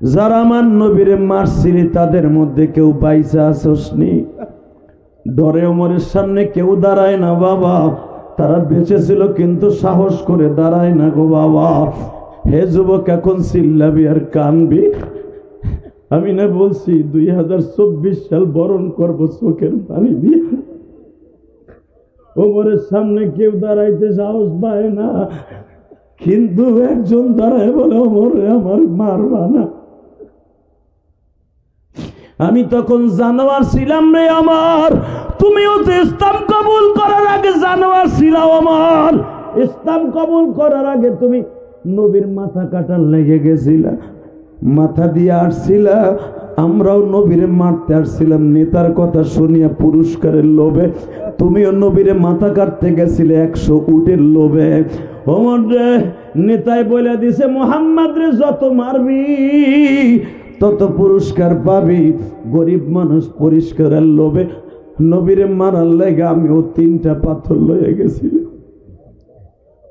যারা আমার নবীরে মারছিলি, তাদের মধ্যে কেউ বাইসা আসসনি ডরে ওমরের সামনে কেউ দাঁড়ায় না বাবা। তারা বেঁচে ছিল কিন্তু সাহস করে দাঁড়ায় না গো বাবা। হে যুবক, এখন চিল্লাবি আর কানবি। আমি না বলছি, দুই হাজার চব্বিশ সাল বরণ করব চোখের পানি দিয়ে। ওমরের সামনে কেউ দাঁড়াইতে সাহস পায় না। কিন্তু একজন দাঁড়ায় বলে, ওমরে আমার মারবা না। আমি তখন জানোয়ার ছিলাম রে আমার। তুমিও তো ইসলাম কবুল করার আগে জানোয়ার ছিলাম আমার। ইসলাম কবুল করার আগে তুমি নবীর মাথা কাটার লেগে গেছিলা, মাথা দিয়ে আসছিলা। আমরাও নবীরে মারতে আসছিলাম, নেতার কথা শুনিয়া পুরস্কারের লোভে। তুমিও নবীরে মাথা কাটতে গেছিলে একশো উটের লোভে। ওমর রে, নেতায় বলে দিছে, মোহাম্মদ রে, যত মারবি তত পুরস্কার পাবি। গরিব মানুষ পরিষ্কারের লোভে। নবীরে মারার লেগে আমিও তিনটা পাথর লয়ে গেছিলাম।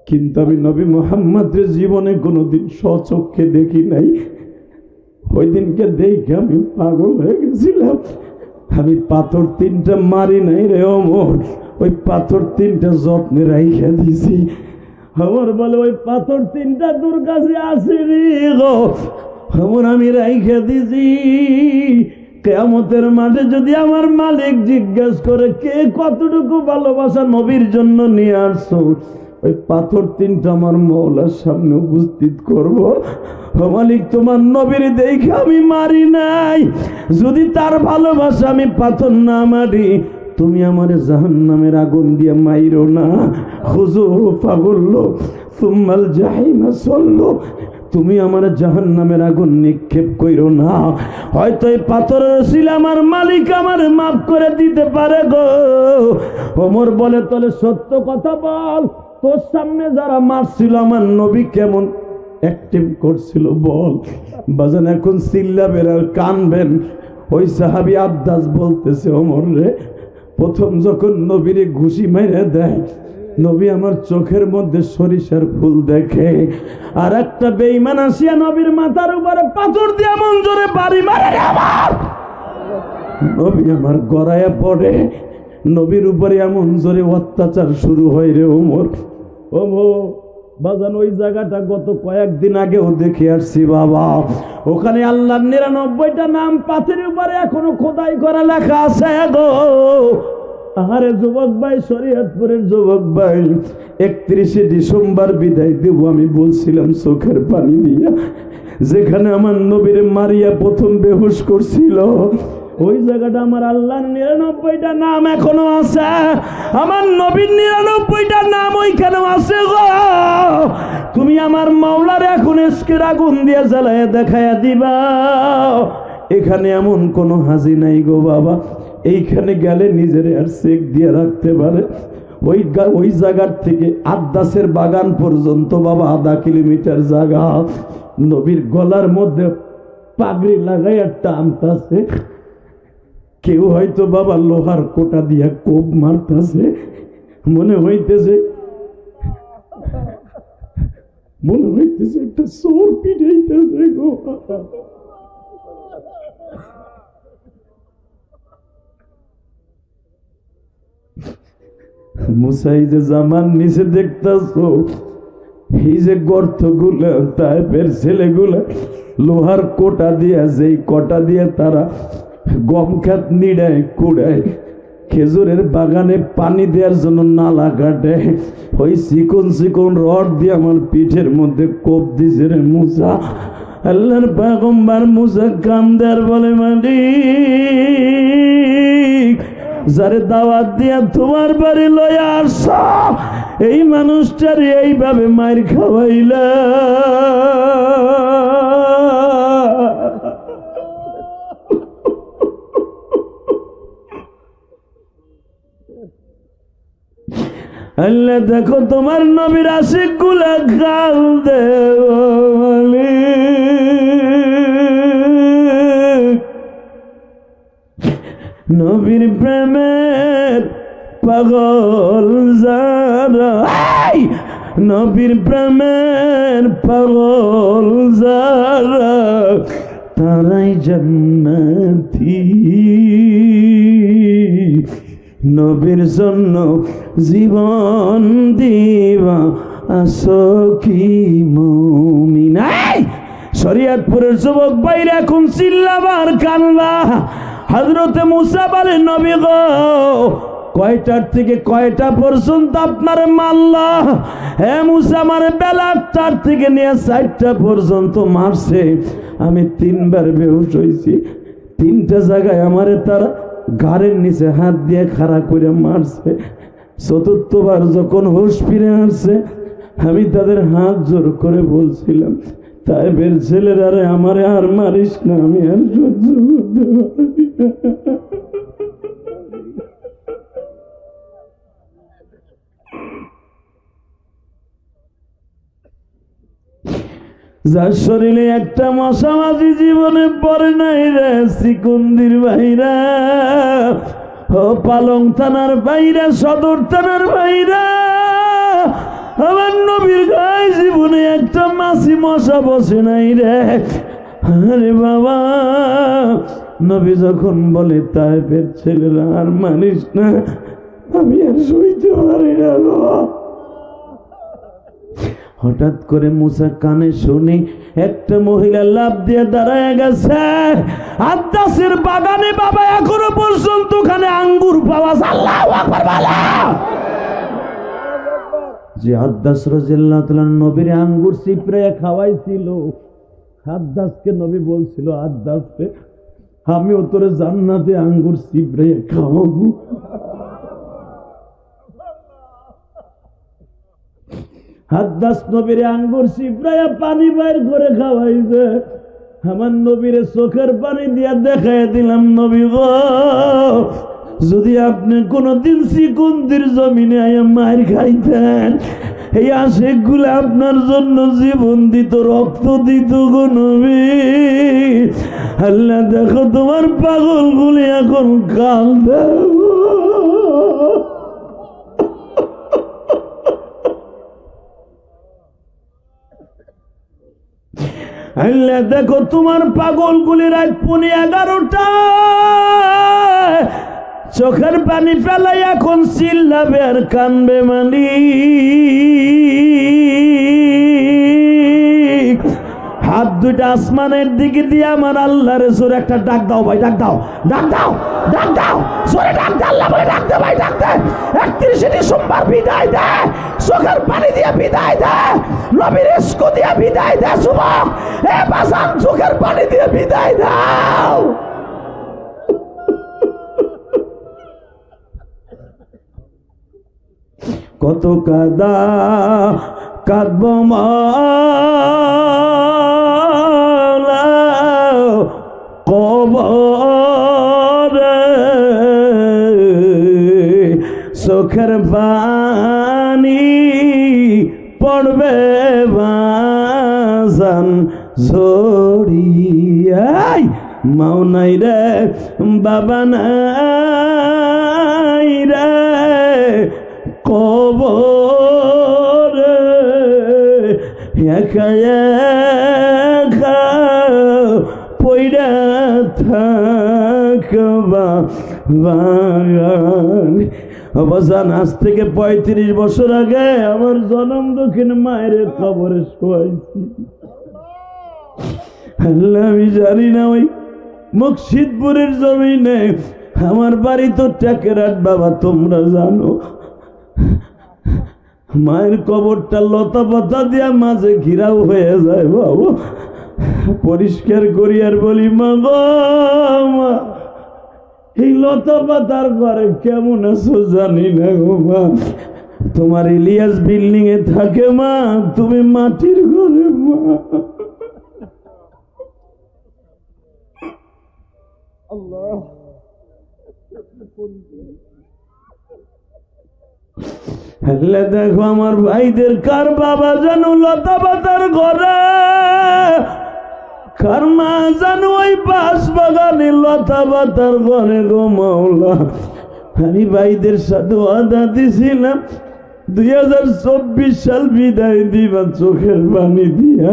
কিন্তু আমি নবী মোহাম্মদের জীবনে কোনোদিন স্বচক্ষে দেখি নাই। ওই দিনকে দেখে আমি পাগল হয়ে গেছিলাম। আমি পাথর তিনটা মারি নাই রে অমর। ওই পাথর তিনটা যত্নে রাইখা দিছি। আমার বলে, ওই পাথর তিনটা তোর কাছে আসেনি গো। আমার আমি রাইখা দিছি। কেয়ামতের মাঠে যদি আমার মালিক জিজ্ঞেস করে, কে কতটুকু ভালোবাসা নবীর জন্য নিয়ে আসছো? ওই পাথর তিনটা আমার মৌলার সামনে উপস্থিত করব। মালিক, তোমার নবীর দেখে আমি মারি নাই। যদি তার ভালোবাসা আমি পাথর না মারি, তুমি আমার জাহান নামের আগুন দিয়ে মাইরো না। খুজু পাগল্য তুমাল জাহিমা চলল তুমি আমার জাহান নামের আগুন নিক্ষেপ কইরো না। হয়তো এই পাথরের ছিল আমার মালিক আমার মাফ করে দিতে পারে গো। ওমর বলে তলে সত্য কথা বল, তোর সামনে যারা মারছিল আমার নবী কেমন অ্যাক্টিভ করছিল বল। বাজান, এখন চিল্লাবেন আর কানবেন। ওই সাহাবি আব্দাস বলতেছে, ওমর রে, প্রথম যখন নবীরে ঘুষি মেরে দেয় নবী আমার চোখের মধ্যে সরিষার ফুল দেখে আর একটা বেইমান আসিয়া নবীর মাথার উপরে পাথর দিয়ে এমন জোরে বাড়ি মারে আমার। নবী আমার গড়াইয়া পড়ে, নবীর উপরে এমন জোরে অত্যাচার শুরু হয় রে ওমর। ওমর বাজান, ওই জায়গাটা গত কয়েকদিন আগেও দেখে আসছি বাবা। ওখানে আল্লাহ নিরানব্বইটা নাম পাথরের উপরে এখনও খোদাই করা লেখা আছে গো। আহারে যুবক ভাই, শরীয়তপুরের যুবক ভাই, একত্রিশে ডিসেম্বর বিদায় দেব আমি বলছিলাম চোখের পানি দিয়া। যেখানে আমার নবীর মারিয়া প্রথম বেহুশ করছিল, ওই জায়গাটা আমার আল্লাহর নিরানব্বইটা নাম এখনও আছে। আমার নবীর নিরানব্বইটা নাম ওইখানেও আছে গো। তুমি আমার মাওলার এখন এসকের আগুন দিয়ে জ্বালায় দেখায়া দিবা। এখানে এমন কোনো হাজি নাই গো বাবা। এইখানে গেলে নিজের আর চেক দিয়ে রাখতে পারে। ওই ওই জায়গার থেকে আদাসের বাগান পর্যন্ত বাবা, আধা কিলোমিটার জায়গা। নবীর গলার মধ্যে পাগড়ি লাগাইয়া টানতাছে। কেউ হয়তো বাবা লোহার কোটা দিয়া কোপ মারতাছে। মনে হইতেছে মনে হইতেছে একটা সোর পিটাইতেছে গো। মুসাই যে জামান নিচে দেখতেছো, এই যে গর্তগুলা তাইপের ছেলেগুলা, লোহার কোটা দিয়া, যেই কটা দিয়ে তারা গম খাত নিড়ায়, কুড়ায়, খেজুরের বাগানে পানি দেওয়ার জন্য নালা কাটে, ওই চিকন চিকন রড দিয়ে আমার পিঠের মধ্যে কোপ দিছে রে মুসা। আল্লাহর পাগম্বার মুসা কান্দার বলে মালিক যারে দাওয়াত দিয়া তোমার বাড়ি লয়ে আস এই মানুষটার এইভাবে মায়ের খাওয়াইলা। দেখো তোমার নবীর আশিকগুলা গাল দেওয়ালি নবীর প্রেমের পাগল যারা! নবীর প্রেমের পাগল যারা, তারাই জান্নাতি। নবীর জন্য জীবন দিবা আসো কি মুমিনাই শরিয়তপুরের যুবক বাইরে এখন চিল্লাবার কান্না। হজরতে মুসা বলে, নবী গো, কয়টার থেকে কয়টা পর্যন্ত আপনার মাল্লা? হে মুসা, আমার বেলা আটটার থেকে নিয়ে চারটা পর্যন্ত মারছে। আমি তিনবার বেহুশ হয়েছি। তিনটা জায়গায় আমারে তারা গাড়ির নিচে হাত দিয়ে খাড়া করে মারছে। চতুর্থবার যখন হুশ ফিরে আসছে, আমি তাদের হাত জোর করে বলছিলাম তাই বের ছেলেরা রে আমারে আর মারিস না, আমি আর সহ্য করতে পারি যার শরীরে একটা মশা মাঝি জীবনে পড়ে নাই রে, সিকুন্দির বাইরা ও পালং থানার বাইরা সদর থানার বাইরা আমার নবীর গায়ে জীবনে একটা মাসি মশা বসে নাই রে। আরে বাবা, নবী যখন বলে তাই ফের ছেলেরা আর মানিস না, আমি আর সইতে পারি না গো। হঠাৎ করে মুসা কানে শুনি একটা মহিলা লাভ দিয়ে দাঁড়ায় গেছে। আদাসের বাগানে বাবা এখনও পর্যন্ত ওখানে আঙ্গুর পাওয়া। আল্লাহু যে আদাস রাজিয়াল্লাহু তাআলা নবীর আঙ্গুর চিপড়ে খাওয়াইছিল। আদাসকে নবী বলছিল আদাসকে আমিও তোরে জান্নাতে আঙ্গুর চিপড়ে খাওয়াবো। হাদ্দাস নবীরে আঙ্গুর সিপড়াইয়া পানি বাইর করে খাওয়াইছে। আমার নবীরে চোখের পানি দিয়া দেখাই দিলাম, নবী যদি আপনি কোনদিন সিকুন্দির জমিনে আয়া মায়ের খাইতেন, এই আশেক আপনার জন্য জীবন দিত, রক্ত দিত গো আল্লাহ, দেখো তোমার পাগল গুলি এখন কাল দেখো তোমার পাগল গুলি রাত পুনে এগারোটা চোখের পানি ফেলাই এখন চিল্লাবে আর কানবে মানি। হাত দুইটা আসমানের দিকে দিয়ে আমার আল্লাহর জোরে একটা ডাক দাও ভাই, ডাক দাও ডাক দাও ডাক দাও, জোরে ডাক দে, আল্লাহ বলে ডাক দে ভাই, ডাক দে। একত্রিশে ডিসেম্বর বিদায় দে, চোখের পানি দিয়ে বিদায় দে, নবীর ইস্কো দিয়ে বিদায় দে, যুবক। এ বাসান চোখের পানি দিয়ে বিদায় দাও। কত কাদা কাঁদব কবরে চোখের পানি পড়বে বাজান ঝরিয়াই। মাও নাই রে বাবা নাই। কবরে একা একা পইরা থাকবা বাগান। অবসান আজ থেকে পঁয়ত্রিশ বছর আগে আমার জনম দক্ষিণ মায়ের খবরে শোয়াইছি। আল্লাহ, আমি জানি না ওই মুর্শিদপুরের জমিনে আমার বাড়ি তো টেকেরাট বাবা, তোমরা জানো। মায়ের কবরটা লতা পাতা দিয়া মাঝে ঘিরাও হয়ে যায় বাবু। পরিষ্কার করি আর বলি, মা মা, এই লতা পাতার ঘরে কেমন আছো জানি না গো, মা। তোমার ইলিয়াস বিল্ডিং এ থাকে, মা, তুমি মাটির ঘরে, মা। হেলে দেখো আমার ভাইদের কার বাবা জানো লতা পাতার ঘরে? কার মা জানো ওই বাস বাগানে লতা পাতার ঘরে গো মাওলা? আমি ভাইদের সাথে আদা দিছিলাম, দুই হাজার চব্বিশ সাল বিদায় দিবা চোখের পানি দিয়া।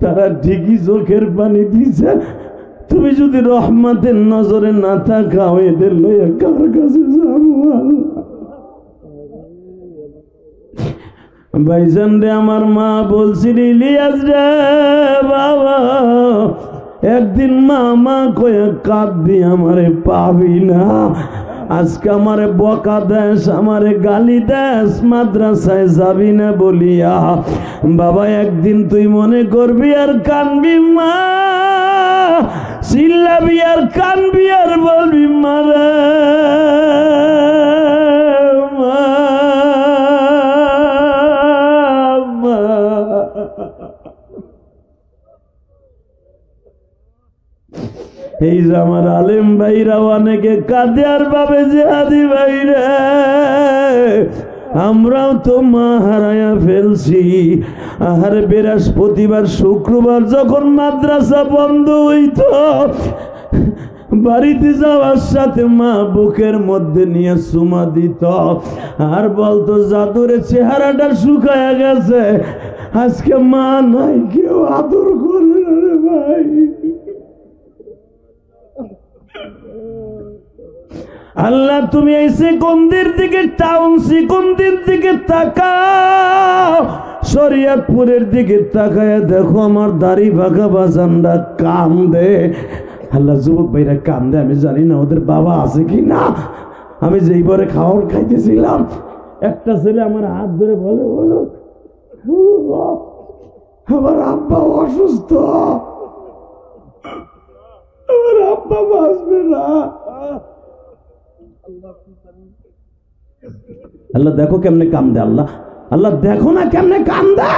তারা ঠিকই চোখের পানি দিছে। তুমি যদি রহমাতের নজরে না থাকাও এদের লইয়া কার কাছে যাব আল্লাহ ভাইজান রে, আমার মা বলছিল ইলিয়াস রে, বাবা, একদিন মা মা কয়ে কাঁদবি, আমারে পাবি না। আজকে আমারে বকা দেশ আমারে গালি দেশ মাদ্রাসায় যাবি না বলিয়া। বাবা, একদিন তুই মনে করবি আর কানবি মা। চিল্লাবি আর কানবি আর বলবি মারে এই যে আমার আলেম ভাইরা অনেকে কাঁদে আর যে আদি ভাইরে। আমরাও তো মা হারায়া ফেলছি। আহারে বৃহস্পতিবার, শুক্রবার যখন মাদ্রাসা বন্ধ হইতো, বাড়িতে যাওয়ার সাথে মা বুকের মধ্যে নিয়ে সুমা দিত। আর বলতো, জাদুরে চেহারাটা শুকায়া গেছে। আজকে মা নাই, কেউ আদর করে ভাই। আল্লাহ, তুমি এই সেকন্দের দিকে টাউন, সেকন্দের দিকে তাকাও। শরিয়াতপুরের দিকে তাকায় দেখো, আমার দাড়ি ভাগা বাজানরা কান্দে। আল্লাহ, যুবক ভাইরা কান্দে, আমি জানি না ওদের বাবা আছে কি না। আমি যেই বরে খাওয়ার খাইতেছিলাম, একটা ছেলে আমার হাত ধরে বলে, বলো আমার আব্বা অসুস্থ। আমার আব্বা বাঁচবে না। আল্লাহ দেখো কেমনে কান্দে আল্লাহ। আল্লাহ দেখো না কেমনে কান্দে।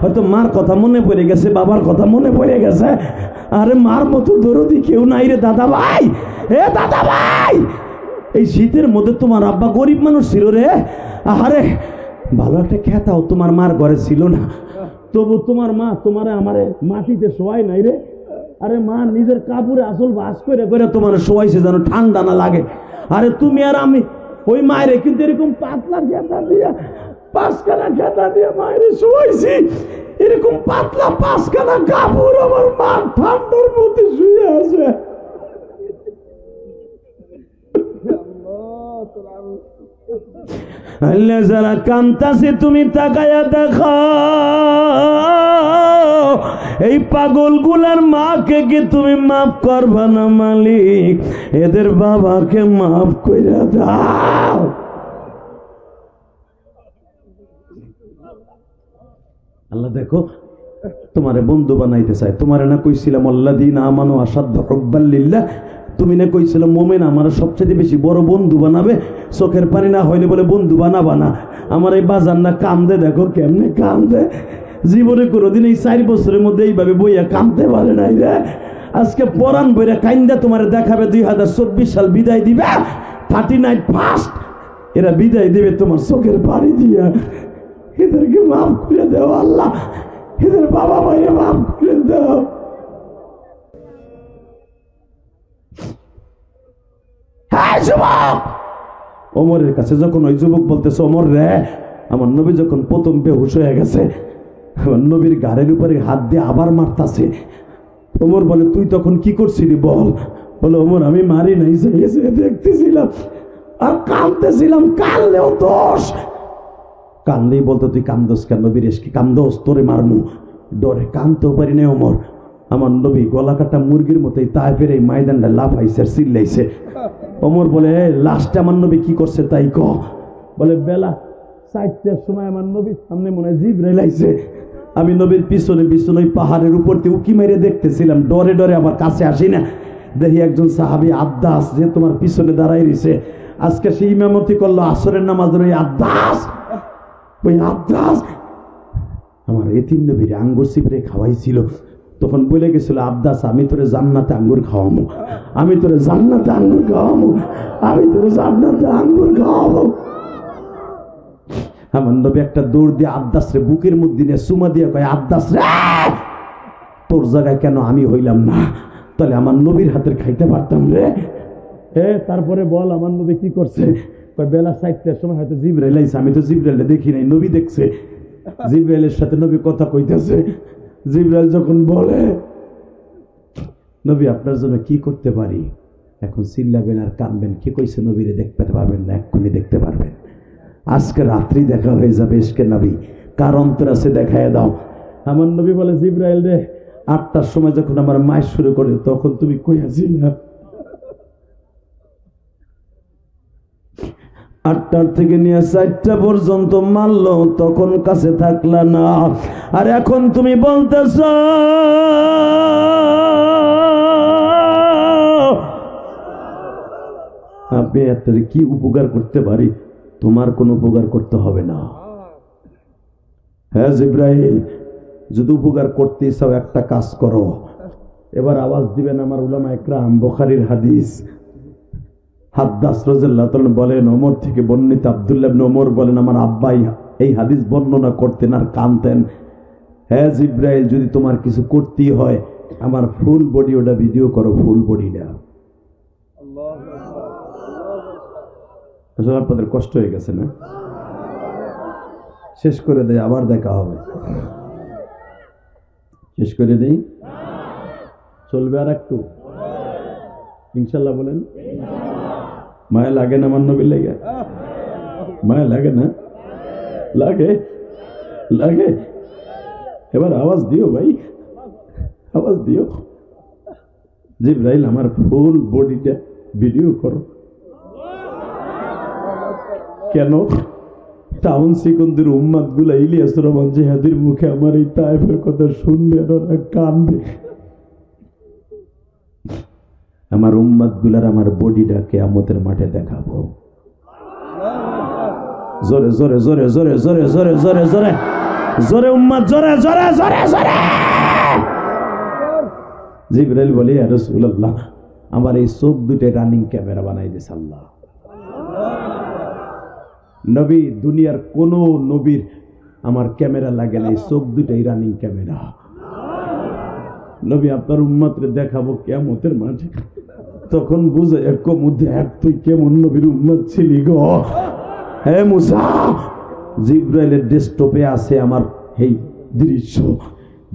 হয়তো মার কথা মনে পড়ে গেছে, বাবার কথা মনে পড়ে গেছে। আরে মার মতো দরদি কেউ নাই রে দাদা ভাই। এ দাদা ভাই! এই শীতের মধ্যে তোমার আব্বা গরিব মানুষ ছিল রে। আরে ভালো একটা খেতাও তোমার মার ঘরে ছিল না। তবু তোমার মা তোমারে আমারে মাটিতে শোয়াই নাই রে। আরে মা নিজের কাপড়ে আসল বাস করে করে তোমার শোয়াইছে যেন ঠান্ডা না লাগে। আরে তুমি আর আমি, ওই মায়েরে কিন্তু এরকম পাতলা খেতা দিয়া, পাঁচখানা খেতা দিয়ে মায়েরে শোয়াইছি। এরকম পাতলা পাঁচখানা কাপড় আমার মা ঠান্ডার মধ্যে শুয়ে আছে। আল্লাহ যারা কান্তাছে তুমি তাকায়া দেখো এই পাগলগুলার মাকে কি তুমি মাফ করবা না, মালিক? এদের বাবাকে মাফ করে দাও। আল্লাহ দেখো, তোমারে বন্ধু বানাইতে চাই তোমারে না কইছিলাম আল্লাহ দিন আমানো আসাধ্য হকবাল্লিল্লাহ তুমি না কইছিল মোমেন আমার সবচেয়ে বেশি বড় বন্ধু বানাবে। চোখের পানি না হইলে বলে বন্ধু বানাবা না। আমার এই বাজার না কান্দে, দেখো কেমনে কান্দে। জীবনে কোনোদিন এই চার বছরের মধ্যে এইভাবে বইয়া কান্দতে পারে নাই রে। আজকে পরাণ বইরা কান্দা তোমার দেখাবে, দুই হাজার চব্বিশ সাল বিদায় দিবে। থার্টি নাইন ফার্স্ট এরা বিদায় দেবে তোমার চোখের পানি দিয়া। এদেরকে মাফ করে দেও আল্লাহ। এদের বাবা ভাইয়ে মাফ করে দেও। হ্যাঁ যুবক! কাছে যখন ওই যুবক বলতেছে, ওমর রে, আমার নবী যখন প্রথম বেহুশ হয়ে গেছে নবীর গাড়ির উপরে হাত দিয়ে আবার মারতাছে। ওমর বলে, তুই তখন কি করছিলি বল? বলে, ওমর, আমি মারি নাই দেখতেছিলাম আর কাঁদতেছিলাম কানলেও দোষ। কানলেই বলতো, তুই কান্দোস কেন নবীর কি কান্দোস, তোরে মারমু। ডরে কানতেও পারি না ওমর। আমার নবী গলা কাটা মুরগির মতোই তাই ফের এই ময়দানটা লাফাইছে আর চিল্লাইছে। ওমর বলে লাস্টে আমার নবী কি করছে তাই ক? বলে, বেলা চারটার সময় আমার নবীর সামনে মনে হয় জিভ রেলাইছে আমি নবীর পিছনে পিছনে ওই পাহাড়ের উপর দিয়ে উকি মেরে দেখতেছিলাম। ডরে ডরে আমার কাছে আসি না। দেখি একজন সাহাবি আদাস যে তোমার পিছনে দাঁড়াই রয়েছে। আজকে সে ইমামতি করল, আসরের নামাজের ওই আদাস ওই আদাস আমার এতিম নবীর আঙ্গুর সিপরে খাওয়াইছিল। তখন বলে গেছিল আব্দাস আমি তোরে জান্নাতে আঙ্গুর খাওয়াবো আমি তোরে জান্নাতে আঙ্গুর খাওয়াবো আমি তোরে জান্নাতে আঙ্গুর খাওয়াবো। আমার নবী একটা দৌড় দিয়ে আব্দাস রে বুকের মধ্যে নিয়ে সুমা দিয়ে কয়, আব্দাস রে, তোর জায়গায় কেন আমি হইলাম না? তাহলে আমার নবীর হাতের খাইতে পারতাম রে। এ, তারপরে বল, আমার নবী কি করছে? বেলা চারটার সময় হয়তো জিব্রাইল আইছে, আমি তো জিব্রাইলে দেখি নাই, নবী দেখছে। জিব্রাইলের সাথে নবী কথা কইতেছে। জিব্রাইল যখন বলে, নবী, আপনার জন্য কি করতে পারি? এখন চিল্লাবেন আর কানবেন কি কইছে নবীরে দেখতে পারবেন না, এক্ষুনি দেখতে পারবেন। আজকে রাত্রি দেখা হয়ে যাবে এসকে নবী। কার অন্তর আছে দেখায় দাও। আমার নবী বলে, জিব্রাইল রে, আটটার সময় যখন আমার মায়ের শুরু করে, তখন তুমি কইয়াছিলা আটটার থেকে নিয়ে চারটা পর্যন্ত মারলো, তখন কাছে থাকলা না। আর এখন তুমি বলতেছ আপনি একটা কি উপকার করতে পারি? তোমার কোনো উপকার করতে হবে না। হ্যাঁ জিব্রাহিল যদি উপকার করতে চাও, একটা কাজ করো। এবার আওয়াজ দিবেন আমার উলামা একরাম, বোখারির হাদিস। হাদ্দাস রাজিয়াল্লাহু তাআলা বলেন, ওমর থেকে বর্ণিত আব্দুল্লাহ ইবনে ওমর বলেন, আমার আব্বাই এই হাদিস বর্ণনা করতেন আর কানতেন। হ্যাঁ জিব্রাইল, যদি তোমার কিছু করতেই হয়, আমার ফুল বডি, ওটা ভিডিও করো, ফুল বডিটা আসলে আপনাদের কষ্ট হয়ে গেছে, না? শেষ করে দেয় আবার দেখা হবে। শেষ করে দেই। চলবে আর একটু। ইনশাল্লাহ বলেন। মায়া লাগে না আমার নবী লেগে? মায়া লাগে না? লাগে। লাগে। এবার আওয়াজ দিও ভাই। আওয়াজ দিও। জিব্রাইল, আমার ফুল বডিটা ভিডিও করো। কেন টাউন সিকন্দের উম্মাদগুলা ইলিয়াস রহমান জেহাদির মুখে আমার এই তাইফের কথা শুনলে ওরা কানবে। আমার উম্মাদগুলার আমার বডিটা কেয়ামতের মাঠে দেখাবো। জোরে জোরে জোরে জোরে জোরে জোরে জোরে জোরে জোরে উম্মাদ, জোরে জোরে জোরে জোরে। জিবরাইল বলে আর আমার এই চোখ দুটো রানিং ক্যামেরা বানাই দিস আল্লাহ। নবী, দুনিয়ার কোন নবীর আমার ক্যামেরা লাগে না, এই চোখ দুটাই রানিং ক্যামেরা। নবী, আপনার উম্মাতরে দেখাবো কেমতের মাঠে তখন বুঝে এক মধ্যে এক, তুই কেমন নবীর উম্মত ছিলি গো? হে মুসা, জিব্রাইলের ডেস্কটপে আছে আমার এই দৃশ্য।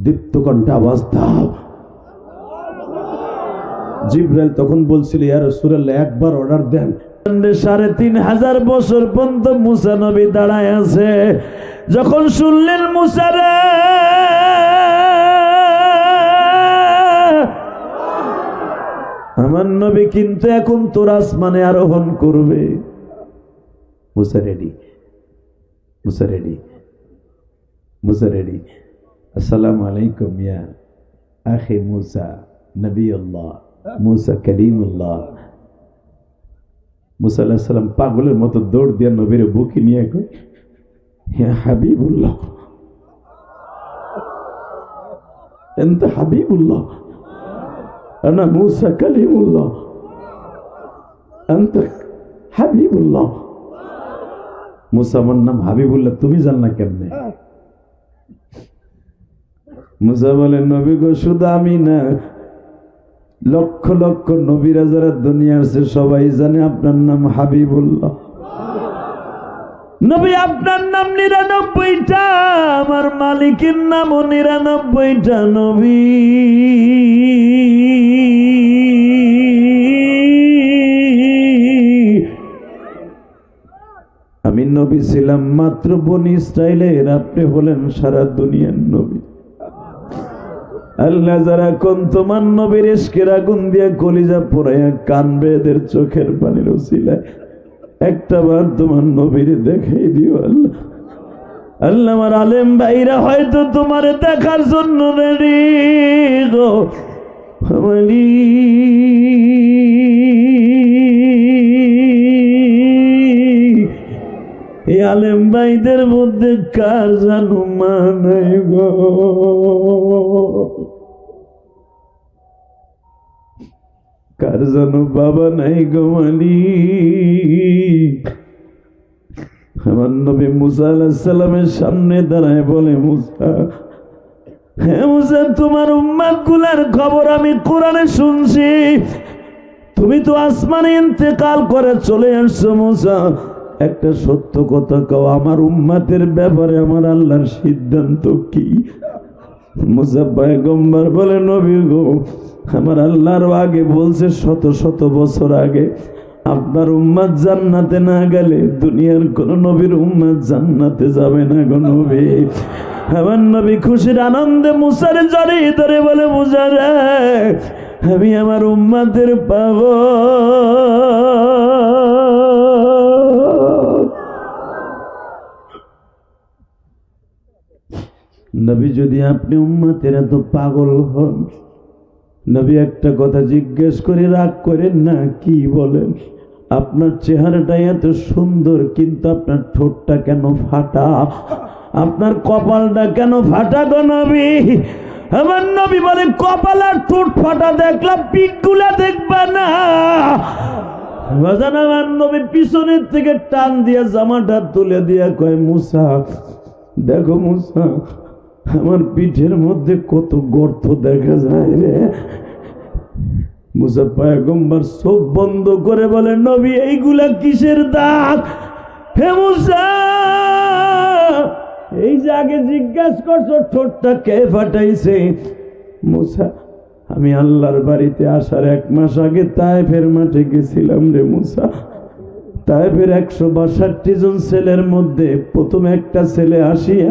দীপ্তকণ্ঠে আওয়াজ দাও। জিব্রাইল তখন বলছিল ইয়ার সুরাল্লাহ একবার অর্ডার দেন। সাড়ে তিন হাজার বছর পর্যন্ত মুসা নবী দাঁড়ায় আছে। যখন শুনলেন মুসারে, আমার নবী কিন্তু এখন তোর আসমানে আরোহণ করবে। মুসা রেডি মুসা রেডি আলাইকুম ইয়া আখি মুসা, নবী আল্লাহ, মুসা করিমুল্লাহ। মুসা আল্লাহ সাল্লাম পাগলের মতো দৌড় দিয়া নবীর বুকে নিয়ে কই হ্যাঁ হাবিবুল্লাহ انت حبيب الله انا موسى كليم الله انت حبيب الله মুসা আমার নাম হাবিবুল্লাহ তুমি জান না কেমনে মুসা বলেন নবী গো শুধু আমি না লক্ষ লক্ষ নবীরা যারা দুনিয়ার সে সবাই জানে আপনার নাম হাবিবুল্লাহ। নবী, আপনার নাম নিরানব্বইটা, আমার মালিকের নামও নিরানব্বইটা নবী। আমি নবী ছিলাম মাত্র বনি স্টাইলের, আপনি হলেন সারা দুনিয়ার নবী। আল্লাহ যারা কোন তোমার নবীর ইস্কের আগুন দিয়া কলিজা পড়াইয়া কানবে এদের চোখের পানির উচিলায় একটা বার তোমার নবীর দেখাই দিও আল্লাহ। আল্লাহ আমার আলেম ভাইরা হয়তো তোমার দেখার জন্য রেডি গো। এই আলেম ভাইদের মধ্যে কার জানো মা নাই গো? কার বাবা নাই গো মালিক? আমার নবী মুসা আলাহিসাল্লামের সামনে দাঁড়ায় বলে, মুসা হ্যাঁ তোমার উম্মাদগুলার খবর আমি কোরআনে শুনছি। তুমি তো আসমানে ইন্তেকাল করে চলে আসছো মুসা। একটা সত্য কথা কও, আমার উম্মাতের ব্যাপারে আমার আল্লাহর সিদ্ধান্ত কি? মুসা পয়গম্বর বলে, নবী গো, আমার আল্লাহর আগে বলছে শত শত বছর আগে, আপনার উম্মাদ জান্নাতে না গেলে দুনিয়ার কোন নবীর উম্মাদ জান্নাতে যাবে না গো নবী। আমার নবী খুশির আনন্দে মুসার জড়িয়ে ধরে বলে মুসারে আমি আমার উম্মাদের পাব নবী, যদি আপনি উম্মাতের এত পাগল হন, নবী একটা কথা জিজ্ঞেস করে রাগ করেন না, কি বলেন? আপনার চেহারাটা এত সুন্দর, কিন্তু আপনার ঠোঁটটা কেন ফাটা? আপনার কপালটা কেন ফাটা গো নবী? আমার নবী বলে, কপাল আর ঠোঁট ফাটা দেখলাম পিঠগুলা দেখবা না। পিছনের থেকে টান দিয়ে জামাটা তুলে দিয়া কয়, মুসা, দেখো মুসা আমার পিঠের মধ্যে কত গর্ত দেখা যায় রে। মুসা পায়গম্বর চোখ বন্ধ করে বলে, নবী, এইগুলা কিসের দাগ? হে মুসা, এই যে আগে জিজ্ঞাসা করছ, ঠোঁটটা কে ফাটাইছে? মুসা, আমি আল্লাহর বাড়িতে আসার এক মাস আগে তাইফের মাঠে গেছিলাম রে মুসা। তাইফের একশো বাষট্টি জন ছেলের মধ্যে প্রথম একটা ছেলে আসিয়া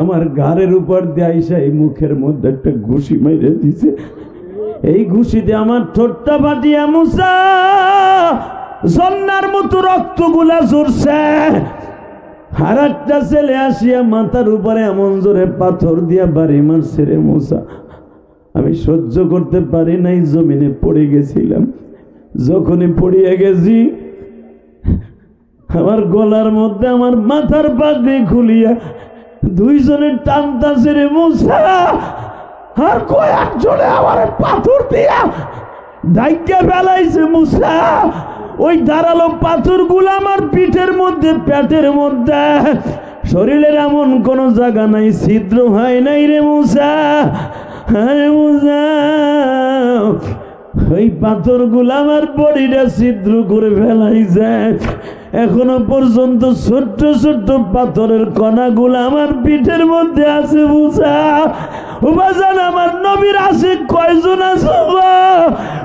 আমার ঘাড়ের উপর দিয়ে আইসা এই মুখের মধ্যে একটা ঘুষি মেরে দিছে। এই ঘুষিতে আমার ঠোঁটটা ফাটিয়া মুসা জন্নার মতো রক্তগুলা ঝরছে। আর একটা ছেলে আসিয়া মাথার উপরে এমন জোরে পাথর দিয়া বাড়ি মারছে রে মুসা আমি সহ্য করতে পারি নাই, জমিনে পড়ে গেছিলাম। যখনই পড়িয়া গেছি, আমার গলার মধ্যে আমার মাথার পাগড়ি খুলিয়া দুইজনের টানতাছে রে মুসা আর কয়েকজনে আমার পাথর দিয়া ডাইকে ফেলাইছে মুসা? ওই ধারালো পাথরগুলো আমার পিঠের মধ্যে, পেটের মধ্যে। শরীরের এমন কোনো জায়গা নাই, ছিদ্র হয় নাই রে মুসা। আরে মুসা, ওই পাথরগুলো আমার বডিটা ছিদ্র করে ফেলাইছে। এখনও পর্যন্ত ছোট্ট ছোট্ট পাথরের কণাগুলো আমার পিঠের মধ্যে আছে বুঝা? উপাজান আমার নবীর আছে কয়জন আছে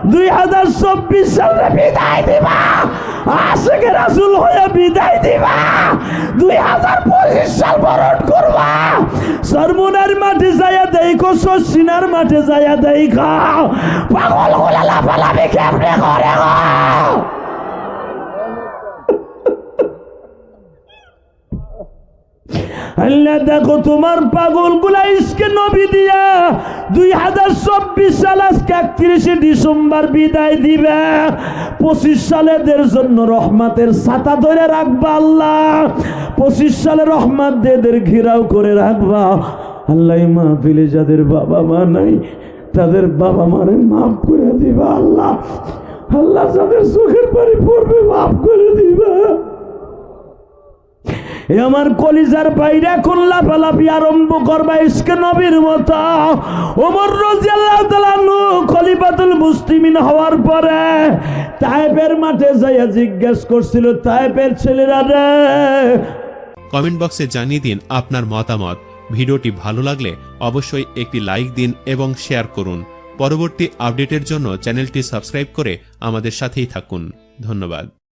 দুই হাজার চব্বিশ সালে বিদায় দিবা। আশেকে রাসুল হয়ে বিদায় দিবা। দুই হাজার পঁচিশ সাল বরণ করবা। সরমুনার মাঠে যাইয়া দেখো, শশিনার মাঠে যাইয়া দেখা। পাগলগুলা লাফালাফি কেমনে করে গো? আল্লাহ, দেখো তোমার পাগলগুলা ইসকে নবী দিয়া দুই হাজার চব্বিশ সাল, আজকে একত্রিশে ডিসেম্বর বিদায় দিবে। পঁচিশ সালেদের জন্য রহমাতের ছাতা ধরে রাখবা আল্লাহ। পঁচিশ সালে রহমাত দেদের ঘিরাও করে রাখবা। আল্লাহ মাহফিলে যাদের বাবা মা নাই, তাদের বাবা মারে মাফ করে দিবা আল্লাহ। আল্লাহ, যাদের চোখের পানি পড়বে মাফ করে দিবা। আমার কলিজার বাইরে এখন লাফালাফি আরম্ভ করবা ইসকে নবীর মতো। ওমর রাজিয়াল্লাহু তাআলা নু খলিফাতুল মুসলিমিন হওয়ার পরে তায়েফের মাঠে যাইয়া জিজ্ঞেস করছিল তায়েফের ছেলেরা রে? কমেন্ট বক্সে জানিয়ে দিন আপনার মতামত। ভিডিওটি ভালো লাগলে অবশ্যই একটি লাইক দিন এবং শেয়ার করুন। পরবর্তী আপডেটের জন্য চ্যানেলটি সাবস্ক্রাইব করে আমাদের সাথেই থাকুন। ধন্যবাদ।